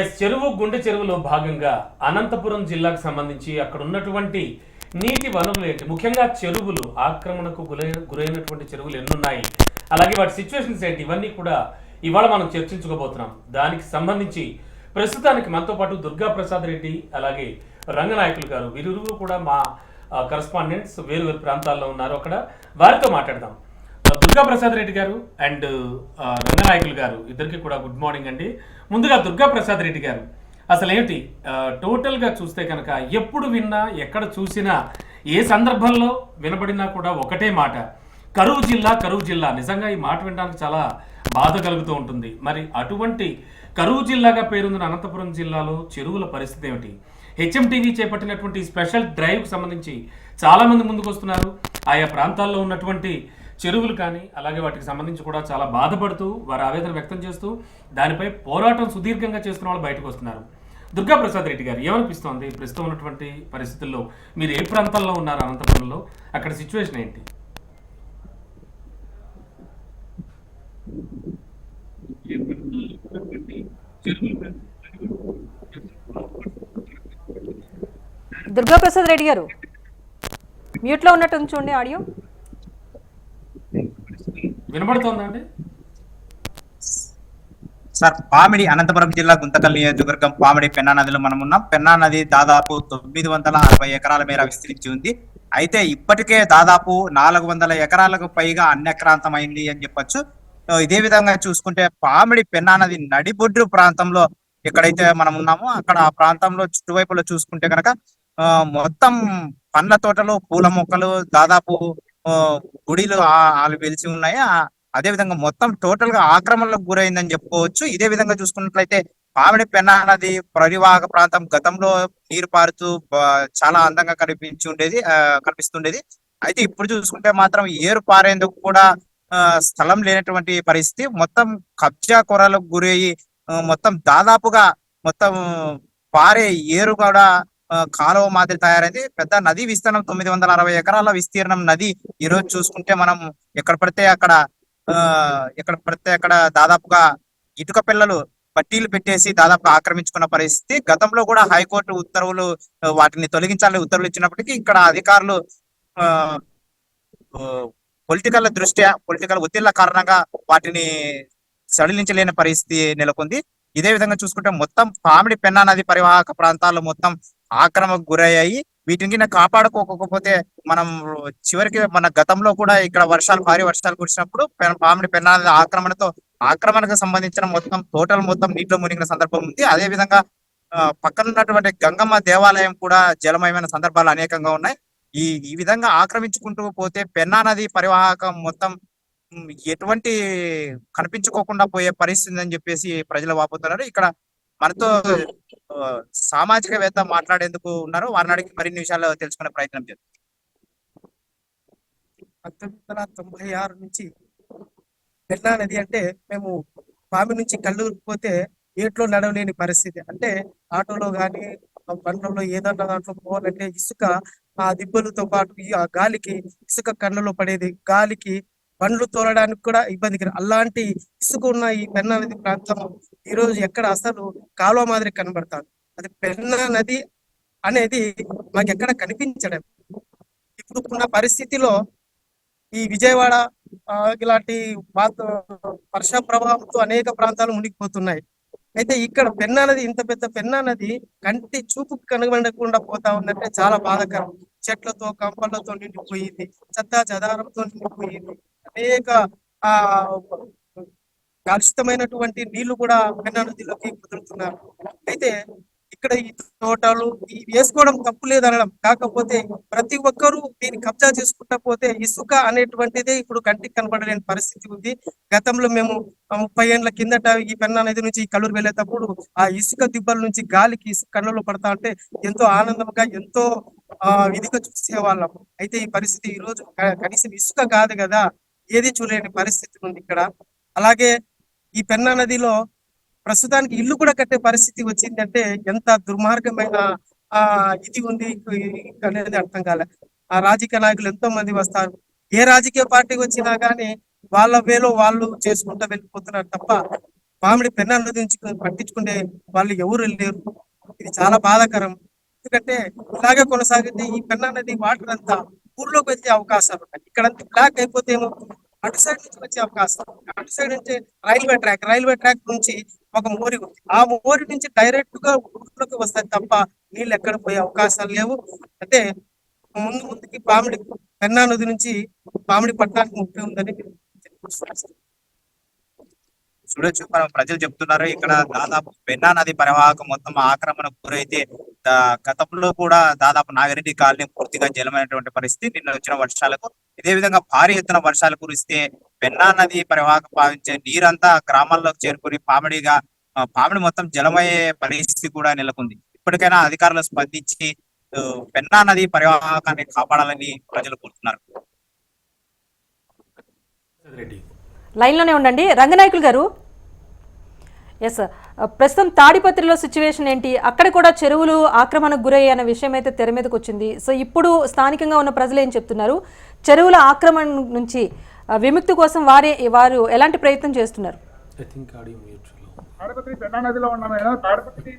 Yes చెరువు గుండె చెరువులో భాగంగా అనంతపురం జిల్లాకు సంబంధించి అక్కడ ఉన్నటువంటి నీటి వనరులు ఏంటి? ముఖ్యంగా చెరువులు ఆక్రమణకు గురైన గురైనటువంటి చెరువులు ఎన్నున్నాయి. అలాగే వాటి సిచ్యువేషన్స్ ఏంటి? ఇవన్నీ కూడా ఇవాళ మనం చర్చించుకోబోతున్నాం. దానికి సంబంధించి ప్రస్తుతానికి మనతో పాటు దుర్గా ప్రసాద్ రెడ్డి అలాగే రంగనాయకులు గారు. వీరిరువురు కూడా మా కరస్పాండెంట్స్ వేరు వేరు ప్రాంతాల్లో ఉన్నారు అక్కడ. వారితో మాట్లాడదాం. దుర్గా ప్రసాద్ రెడ్డి గారు అండ్ రంగనాయకులు గారు. ఇద్దరికి కూడా గుడ్ మార్నింగ్ అండి. ముందుగా దుర్గా ప్రసాద్ రెడ్డి గారు. అసలు టోటల్గా చూస్తే కనుక ఎప్పుడు విన్నా ఎక్కడ చూసినా ఏ సందర్భంలో వినబడినా కూడా ఒకటే మాట. కరువు జిల్లా కరువు జిల్లా. నిజంగా ఈ మాట వినడానికి చాలా బాధ కలుగుతూ ఉంటుంది. మరి అటువంటి కరువు జిల్లాగా పేరుందిన అనంతపురం జిల్లాలో చెరువుల పరిస్థితి ఏమిటి? హెచ్ఎంటీవీ చేపట్టినటువంటి స్పెషల్ డ్రైవ్కి సంబంధించి చాలామంది ముందుకు వస్తున్నారు ఆయా ప్రాంతాల్లో ఉన్నటువంటి చెరువులు కానీ అలాగే వాటికి సంబంధించి కూడా చాలా బాధపడుతూ వారి ఆవేదన వ్యక్తం చేస్తూ దానిపై పోరాటం సుదీర్ఘంగా చేస్తున్న వాళ్ళు బయటకు వస్తున్నారు. దుర్గా ప్రసాద్ రెడ్డి గారు ఏమనిపిస్తోంది? ప్రస్తుతం ఉన్నటువంటి పరిస్థితుల్లో మీరు ఏ ప్రాంతంలో ఉన్నారు అనంతపురంలో? అక్కడ సిచ్యువేషన్ ఏంటి? దుర్గా ప్రసాద్ రెడ్డి గారు మ్యూట్లో ఉన్నట్టు చూడండి ఆడియో. వినబడుతోందా అండి? సార్ పామిడి అనంతపురం జిల్లా గుంతకల్ నియోజకవర్గం పామిడి పెన్నా నదిలో మనం ఉన్నాం. పెన్నా నది దాదాపు తొమ్మిది వందల అరవై ఎకరాల మేర విస్తరించి ఉంది. అయితే ఇప్పటికే దాదాపు నాలుగు వందల ఎకరాలకు పైగా అన్యక్రాంతమైంది అని చెప్పొచ్చు. ఇదే విధంగా చూసుకుంటే పామిడి పెన్నా నది నడిబొడ్డు ప్రాంతంలో ఎక్కడైతే మనం ఉన్నామో అక్కడ ఆ ప్రాంతంలో చుట్టువైపులో చూసుకుంటే కనుక మొత్తం పండ్ల తోటలు పూల మొక్కలు దాదాపు గుడిలు ఆలు వెలిసి ఉన్నాయి. అదే విధంగా మొత్తం టోటల్గా ఆక్రమణలకు గురైందని చెప్పుకోవచ్చు. ఇదే విధంగా చూసుకున్నట్లయితే పామిడి పెన్నా నది పరివాహక ప్రాంతం గతంలో నీరు పారుతూ చాలా అందంగా కనిపించి ఉండేది కనిపిస్తుండేది. అయితే ఇప్పుడు చూసుకుంటే మాత్రం ఏరు పారేందుకు కూడా ఆ, స్థలం లేనటువంటి పరిస్థితి. మొత్తం కబ్జా కొరలకు గురయ్యి మొత్తం దాదాపుగా మొత్తం పారే ఏరు కూడా కాలువ మాదిరి తయారైంది. పెద్ద నది విస్తీర్ణం తొమ్మిది వందల అరవై ఎకరాల విస్తీర్ణం నది ఈ రోజు చూసుకుంటే మనం ఎక్కడ పడితే అక్కడ ఆ ఎక్కడ పడితే అక్కడ దాదాపుగా ఇటుక పిల్లలు పట్టీలు పెట్టేసి దాదాపు ఆక్రమించుకున్న పరిస్థితి. గతంలో కూడా హైకోర్టు ఉత్తర్వులు వాటిని తొలగించాలని ఉత్తర్వులు ఇచ్చినప్పటికీ ఇక్కడ అధికారులు ఆ పొలిటికల్ దృష్ట్యా పొలిటికల్ ఒత్తిళ్ళ కారణంగా వాటిని సడలించలేని పరిస్థితి నెలకొంది. ఇదే విధంగా చూసుకుంటే మొత్తం పామిడి పెన్నా నది పరివాహక ప్రాంతాలు మొత్తం ఆక్రమకు గురయ్యాయి. వీటిని కాపాడుకోకపోతే మనం చివరికి మన గతంలో కూడా ఇక్కడ వర్షాలు భారీ వర్షాలు కురిసినప్పుడు పామిడి పెన్నా నది ఆక్రమణతో ఆక్రమణకు సంబంధించిన మొత్తం తోటలు మొత్తం నీటిలో మునిగిన సందర్భం ఉంది. అదే విధంగా పక్కన ఉన్నటువంటి గంగమ్మ దేవాలయం కూడా జలమయమైన సందర్భాలు అనేకంగా ఉన్నాయి. ఈ ఈ విధంగా ఆక్రమించుకుంటూ పోతే పెన్నా నది పరివాహకం మొత్తం ఎటువంటి కనిపించుకోకుండా పోయే పరిస్థితి అని చెప్పేసి ప్రజలు వాపోతున్నారు. ఇక్కడ మనతో సామాజికవేత్త మాట్లాడేందుకు ఉన్నారు. వారిని అడిగి మరిన్ని విషయాలు తెలుసుకునే ప్రయత్నం చేద్దాం. పంతొమ్మిది వందల తొంభై ఆరు నుంచి పెన్నా నది అంటే మేము పామి నుంచి కళ్ళు పోతే ఏట్లో నడవలేని పరిస్థితి. అంటే ఆటోలో కానీ బండ్లలో ఏదన్నా దాంట్లో పోవాలంటే ఇసుక ఆ దిబ్బలతో పాటు ఆ గాలికి ఇసుక కళ్ళలో పడేది గాలికి బండ్లు తోలడానికి కూడా ఇబ్బంది అలాంటి ఇసుక ఉన్న ఈ పెన్నా నది ప్రాంతం ఈ రోజు ఎక్కడ అసలు కాలువ మాదిరి కనబడతాను అది పెన్నా నది అనేది మాకు ఎక్కడ కనిపించడం. ఇప్పుడు ఉన్న పరిస్థితిలో ఈ విజయవాడ ఇలాంటి వర్ష ప్రభావంతో అనేక ప్రాంతాలు మునిగిపోతున్నాయి. అయితే ఇక్కడ పెన్నా నది ఇంత పెద్ద పెన్నా నది కంటి చూపుకు కనుగొనకుండా పోతా ఉందంటే చాలా బాధకరం. చెట్లతో కంపలతో నిండిపోయింది. చెత్త చెదారంతో నిండిపోయింది. అనేక ఆ కలుషితమైనటువంటి నీళ్ళు కూడా పెన్నా నదిలోకి కుదురుతున్నారు. అయితే ఇక్కడ ఈ తోటలు వేసుకోవడం తప్పు లేదనడం కాకపోతే ప్రతి ఒక్కరూ దీన్ని కబ్జా చేసుకుంటా పోతే ఇసుక అనేటువంటిదే ఇప్పుడు కంటికి కనబడలేని పరిస్థితి ఉంది. గతంలో మేము ముప్పై ఏండ్ల కిందట ఈ పెన్నా నది నుంచి ఈ వెళ్ళేటప్పుడు ఆ ఇసుక దిబ్బల నుంచి గాలికి ఇసుక కళ్ళలో పడతా ఉంటే ఎంతో ఆనందంగా ఎంతో ఆ ఇదిగా చూసేవాళ్ళం. అయితే ఈ పరిస్థితి ఈ రోజు కనీసం ఇసుక కాదు కదా. ఏది చూడలేని పరిస్థితి ఉంది ఇక్కడ. అలాగే ఈ పెన్నా నదిలో ప్రస్తుతానికి ఇల్లు కూడా కట్టే పరిస్థితి వచ్చిందంటే ఎంత దుర్మార్గమైన ఆ ఇది ఉంది అనేది అర్థం కాలే. ఆ రాజకీయ నాయకులు ఎంతో మంది వస్తారు. ఏ రాజకీయ పార్టీ వచ్చినా గానీ వాళ్ళ వేలో వాళ్ళు చేసుకుంటూ వెళ్ళిపోతున్నారు తప్ప పామిడి పెన్నా నది నుంచి పట్టించుకునే వాళ్ళు ఎవరు లేరు. ఇది చాలా బాధాకరం. ఎందుకంటే ఇలాగే కొనసాగితే ఈ పెన్నా నది వాటర్ అంతా ఊర్లోకి వచ్చే అవకాశాలు ఉన్నాయి ఇక్కడంతా బ్లాక్ అయిపోతే అటు సైడ్ నుంచి వచ్చే అవకాశం. అటు సైడ్ నుంచి రైల్వే ట్రాక్ రైల్వే ట్రాక్ నుంచి ఒక మోరి ఉంది. ఆ మోరి నుంచి డైరెక్ట్గా ఊర్లోకి వస్తాయి తప్ప నీళ్ళు ఎక్కడ పోయే అవకాశాలు లేవు. అంటే ముందు ముందుకి పామిడి పెన్నా నది నుంచి పామిడి పట్టణానికి ముప్పై ఉందని చూడొచ్చు. మనం ప్రజలు చెప్తున్నారు ఇక్కడ దాదాపు పెన్నా నది పరివాహకం మొత్తం ఆక్రమణకు గురైతే గతంలో కూడా దాదాపు నాగిరెడ్డి కాలనీ పూర్తిగా జలమైనటువంటి పరిస్థితి నిన్న వచ్చిన వర్షాలకు. ఇదే విధంగా భారీ ఎత్తున వర్షాలు కురిస్తే పెన్నా నది పరివాహకం భావించే నీరంతా గ్రామాల్లోకి చేరుకుని పామిడిగా పామిడి మొత్తం జలమయ్యే పరిస్థితి కూడా నెలకొంది. ఇప్పటికైనా అధికారులు స్పందించి పెన్నా నది పరివాహకాన్ని కాపాడాలని ప్రజలు కోరుతున్నారు. లైన్లోనే ఉండండి. రంగనాయకులు గారు ఎస్ ప్రస్తుతం తాడిపత్రిలో సిచ్యువేషన్ ఏంటి? అక్కడ కూడా చెరువులు ఆక్రమణకు గురయ్యాయి అన్న విషయం అయితే తెర మీదకి వచ్చింది. సో ఇప్పుడు స్థానికంగా ఉన్న ప్రజలు ఏం చెప్తున్నారు? చెరువుల ఆక్రమణ నుంచి ఆ, విముక్తి కోసం వారే వారు ఎలాంటి ప్రయత్నం చేస్తున్నారు? I think audio mutual Tadipatri Penna నదిలో ఉన్నాం తాడపత్రి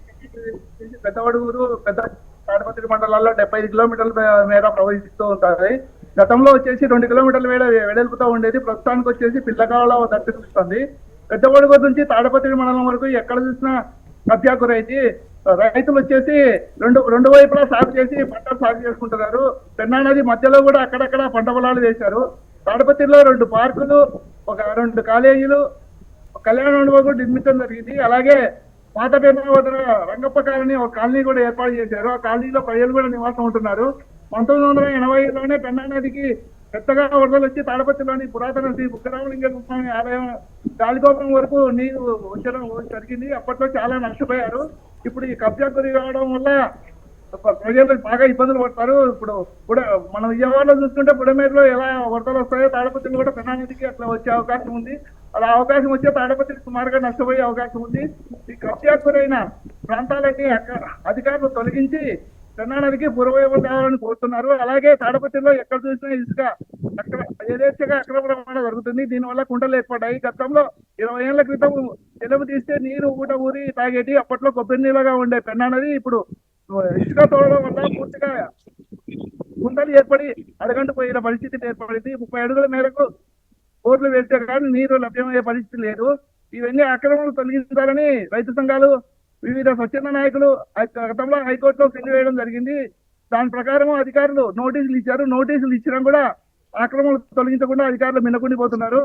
పెద్దవడుగురు పెద్ద తాడపత్రి మండలాల్లో డెబ్బై ఐదు కిలోమీటర్ల మేర ప్రవహిస్తూ ఉంటుంది గతంలో వచ్చేసి రెండు కిలోమీటర్ల మేర వెడల్పుతో ఉండేది. ప్రస్తుతానికి వచ్చేసి పిల్లకాలలో దర్శనమిస్తుంది పెద్దవడుగురు నుంచి తాడపత్రి మండలం వరకు ఎక్కడ చూసినా కబ్జా గురైంది రైతులు వచ్చేసి రెండు రెండు వైపులా సాగు చేసి పంటలు సాగు చేసుకుంటున్నారు. పెన్నా నది మధ్యలో కూడా అక్కడక్కడ పంట పొలాలు వేశారు. తాడపత్రిలో రెండు పార్కులు ఒక రెండు కాలేజీలు కళ్యాణ మండపం నిర్మించడం జరిగింది. అలాగే పాత వద్ద రంగప్ప కాలనీ ఒక కాలనీ కూడా ఏర్పాటు చేశారు. ఆ కాలనీలో ప్రజలు కూడా నివాసం ఉంటున్నారు. పంతొమ్మిది వందల ఎనభైలోనే పెన్నా నదికి పెద్దగా వరదలు వచ్చి తాడపత్రిలోని పురాతన శ్రీ బుద్ధరామలింగ స్వామి ఆలయం గాలిగోపం వరకు నీరు వచ్చడం జరిగింది. అప్పట్లో చాలా నష్టపోయారు. ఇప్పుడు ఈ కబ్జా గురి కావడం వల్ల ప్రజలు బాగా ఇబ్బందులు పడతారు. ఇప్పుడు కూడా మనం విజయవాడలో చూసుకుంటే బుడమేరులో ఎలా వరదలు వస్తాయో తాడపత్రులు కూడా పెనానదికి అట్లా వచ్చే అవకాశం ఉంది. అలా అవకాశం వచ్చే తాడపత్రి సుమారుగా నష్టపోయే అవకాశం ఉంది. ఈ కబ్జా గురైన ప్రాంతాలన్నీ అధికారులు తొలగించి పెన్నా నదికి పూర్వవైపు తేవాలని కోరుతున్నారు. అలాగే తాడపత్రిలో ఎక్కడ చూసినా ఇసుక అక్కడ యథేచ్ఛగా అక్రమ రవాణా జరుగుతుంది. దీనివల్ల కుంటలు ఏర్పడ్డాయి. గతంలో ఇరవై ఏళ్ళ క్రితం తెలుగు తీస్తే నీరు ఊట ఊరి తాగేటి అప్పట్లో కొబ్బరి నీళ్ళగా ఉండే పెన్నా నది ఇప్పుడు ఇసుక తోడడం వల్ల పూర్తిగా కుంటలు ఏర్పడి అడగంటు పోయిన పరిస్థితి ఏర్పడింది. ముప్పై అడుగుల మేరకు బోర్లు వేస్తే కానీ నీరు లభ్యమయ్యే పరిస్థితి లేదు. ఇవన్నీ అక్రమాలు తొలగించాలని రైతు సంఘాలు వివిధ స్వచ్ఛంద నాయకులు గతంలో హైకోర్టులో పిల్లి వేయడం జరిగింది. దాని ప్రకారం అధికారులు నోటీసులు ఇచ్చారు. నోటీసులు ఇచ్చినా కూడా ఆక్రమణలు తొలగించకుండా అధికారులు మిన్నకుండిపోతున్నారు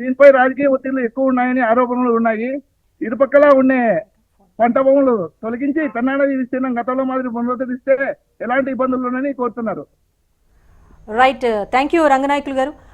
దీనిపై రాజకీయ ఒత్తిళ్ళు ఎక్కువ ఉన్నాయని ఆరోపణలు ఉన్నాయి. ఇరుపక్కల ఉండే పంట భూములు తొలగించి పెన్నానది విస్తీర్ణం గతంలో మాదిరి పునరుద్ధరిస్తే ఎలాంటి ఇబ్బందులు ఉన్నాయని కోరుతున్నారు. రైట్ థ్యాంక్ యూ రంగనాయకులు గారు.